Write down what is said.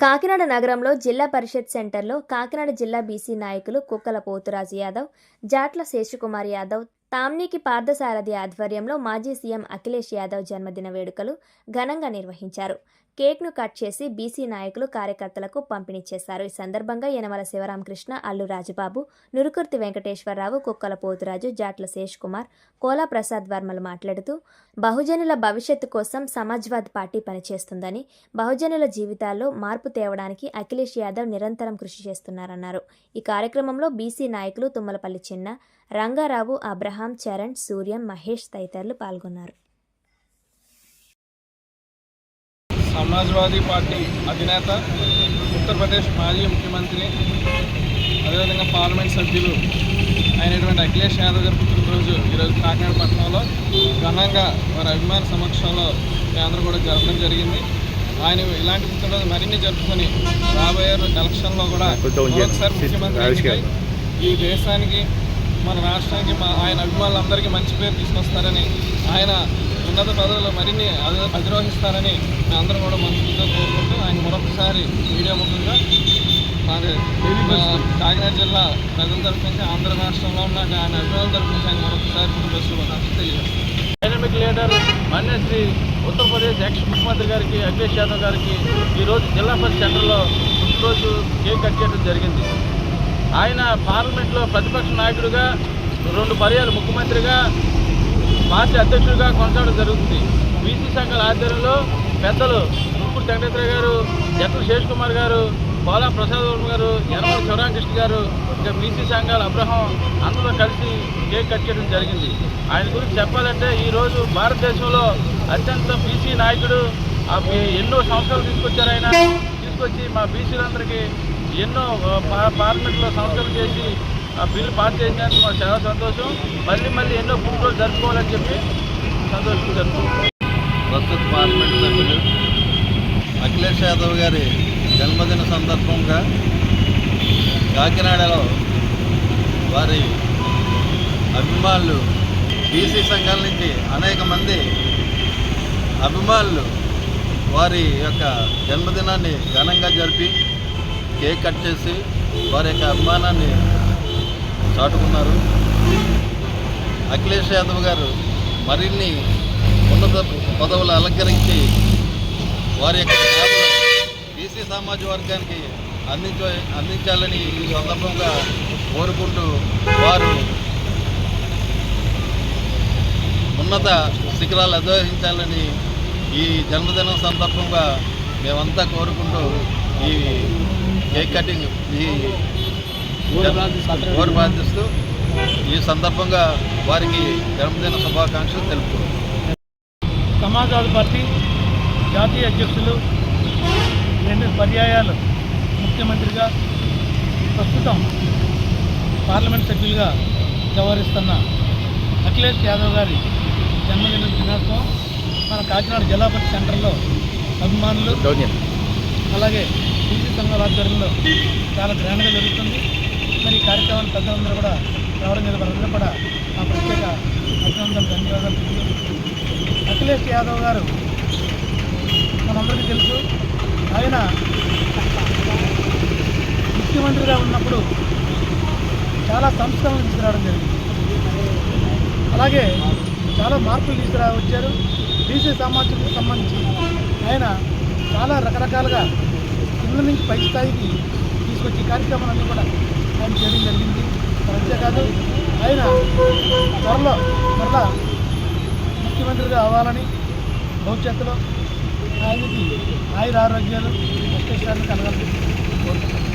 కాకినాడ నగరంలో జిల్లా పరిషత్ సెంటర్లో కాకినాడ జిల్లా బీసీ నాయకులు కుక్కల పోతురాజు యాదవ్ జాట్ల శేషకుమార్ యాదవ్ తామ్నీకి పార్థసారథి ఆధ్వర్యంలో మాజీ సీఎం అఖిలేష్ యాదవ్ జన్మదిన వేడుకలు ఘనంగా నిర్వహించారు. కేక్ను కట్ చేసి బీసీ నాయకులు కార్యకర్తలకు పంపిణీ చేశారు ఈ సందర్భంగా యనమల శివరామకృష్ణ అల్లు రాజబాబు నురుకుర్తి వెంకటేశ్వరరావు కుక్కల పోతురాజు జాట్ల శేష్ కుమార్ కోలా ప్రసాద్ వర్మలు మాట్లాడుతూ బహుజనుల భవిష్యత్తు కోసం సమాజ్వాద్ పార్టీ పనిచేస్తుందని బహుజనుల జీవితాల్లో మార్పు తేవడానికి అఖిలేష్ యాదవ్ నిరంతరం కృషి చేస్తున్నారన్నారు. ఈ కార్యక్రమంలో బీసీ నాయకులు తుమ్మలపల్లి చిన్న రంగారావు అబ్రహాం చరణ్ సూర్యం మహేష్ తదితరులు పాల్గొన్నారు. సమాజ్వాదీ పార్టీ అధినేత ఉత్తరప్రదేశ్ మాజీ ముఖ్యమంత్రి అదేవిధంగా పార్లమెంట్ సభ్యులు అయినటువంటి అఖిలేష్ యాదవ్ గారి పుట్టినరోజు ఈరోజు కాకినాడ పట్టణంలో ఘనంగా వారి అభిమాన సమక్షంలో కేంద్రం కూడా జరపడం జరిగింది. ఆయన ఇలాంటి పుట్టినరోజు మరిన్ని జరుపుకొని రాబోయే ఎలక్షన్లో కూడా మరొకసారి ముఖ్యమంత్రి ఈ దేశానికి మన రాష్ట్రానికి మా ఆయన అభిమానులందరికీ మంచి పేరు తీసుకొస్తారని ఆయన ఉన్నత పదవులు మరిన్ని అధి- అధిరోహిస్తారని మేమందరం కూడా మనసుతో కోరుకుంటూ ఆయన మరొకసారి మీడియా ముఖంగా కాకినాడ జిల్లా ప్రజల తరఫు నుంచి ఆంధ్ర రాష్ట్రంలో ఉన్న ఆయన అభిమానుల తరఫు నుంచి ఆయన మరొకసారి పుట్టినరోజు తెలియజేస్తాను dynamic leader Manyashri Uttar Pradesh X ముఖ్యమంత్రి గారికి అఖిలేష్ యాదవ్ గారికి ఈరోజు జిల్లా పరిషత్ సెంటర్లో పుట్టినరోజు కేక్ కట్ చేయడం జరిగింది. ఆయన పార్లమెంట్లో ప్రతిపక్ష నాయకుడిగా రెండు పర్యాలు ముఖ్యమంత్రిగా పార్టీ అధ్యక్షుడిగా కొనసాగడం జరుగుతుంది. బీసీ సంఘాల ఆధ్వర్యంలో పెద్దలు ముప్పుడు వెంకటేశ్వర గారు జట్ల శేష్ కుమార్ గారు బాలా ప్రసాద్ వర్మ గారు యనమల శివరామకృష్ణ గారు ఇంకా బీసీ సంఘాల అబ్రహం అందరూ కలిసి కేక్ కట్ చేయడం జరిగింది. ఆయన గురించి చెప్పాలంటే ఈరోజు భారతదేశంలో అత్యంత బీసీ నాయకుడు ఎన్నో సంస్కరణలు తీసుకొచ్చారు ఆయన. తీసుకొచ్చి మా బీసీలందరికీ ఎన్నో పార్లమెంట్లో సంస్కరణ చేసి బిల్లు పాస్ చేసినందుకు మాకు చాలా సంతోషం. మళ్ళీ మళ్ళీ ఎన్నో పుట్టినరోజు జరుపుకోవాలని చెప్పి సంతోషం జరుపుకుంటాం ప్రస్తుత పార్లమెంట్ సభ్యులు అఖిలేష్ యాదవ్ గారి జన్మదిన సందర్భంగా కాకినాడలో వారి అభిమానులు బీసీ సంఘాల నుంచి అనేక మంది అభిమానులు వారి యొక్క జన్మదినాన్ని ఘనంగా జరిపి కేక్ కట్ చేసి వారి యొక్క అభిమానాన్ని చాటుకున్నారు. అఖిలేష్ యాదవ్ గారు మరిన్ని ఉన్నత పదవులు అలంకరించి వారి యొక్క బీసీ సమాజ వర్గానికి అందించ అందించాలని ఈ సందర్భంగా కోరుకుంటూ వారు ఉన్నత శిఖరాలు అధిరోహించాలని ఈ జన్మదినం సందర్భంగా మేమంతా కోరుకుంటూ ఈ కేక్ కటింగ్ ఈ కోరి ప్రార్థిస్తూ ఈ సందర్భంగా వారికి జన్మదిన శుభాకాంక్షలు తెలుపుతున్నాం సమాజ్వాదీ పార్టీ జాతీయ అధ్యక్షులు రెండు పర్యాయాలు ముఖ్యమంత్రిగా ప్రస్తుతం పార్లమెంట్ సభ్యులుగా వ్యవహరిస్తున్న అఖిలేష్ యాదవ్ గారి జన్మదిన దినోత్సవం మన కాకినాడ జిల్లా పరిషత్ సెంటర్లో అభిమానులు అలాగే బీసీ సంఘాల ఆధ్వర్యంలో చాలా గ్రాండ్గా జరుగుతుంది. మరి ఈ కార్యక్రమాన్ని పెద్దలందరూ కూడా రావడం మీద వారందరూ కూడా ఆ ప్రత్యేక అభినందనలు ధన్యవాదాలు అఖిలేష్ యాదవ్ గారు మనందరికీ తెలుసు ఆయన ముఖ్యమంత్రిగా ఉన్నప్పుడు చాలా సంస్కరణలు తీసుకురావడం జరిగింది. అలాగే చాలా మార్పులు తీసుకురా వచ్చారు. బీసీ సమాజానికి సంబంధించి ఆయన చాలా రకరకాలుగా కింద నుంచి పై స్థాయికి తీసుకొచ్చే కార్యక్రమాలన్నీ కూడా ఆయన చేయడం జరిగింది. అంతేకాదు ఆయన త్వరలో మరలా ముఖ్యమంత్రిగా అవ్వాలని భవిష్యత్తులో ఆయనకి ఆయుర ఆరోగ్యాలు అష్టేశ్వరాలు కలగాలని కోరుతున్నాను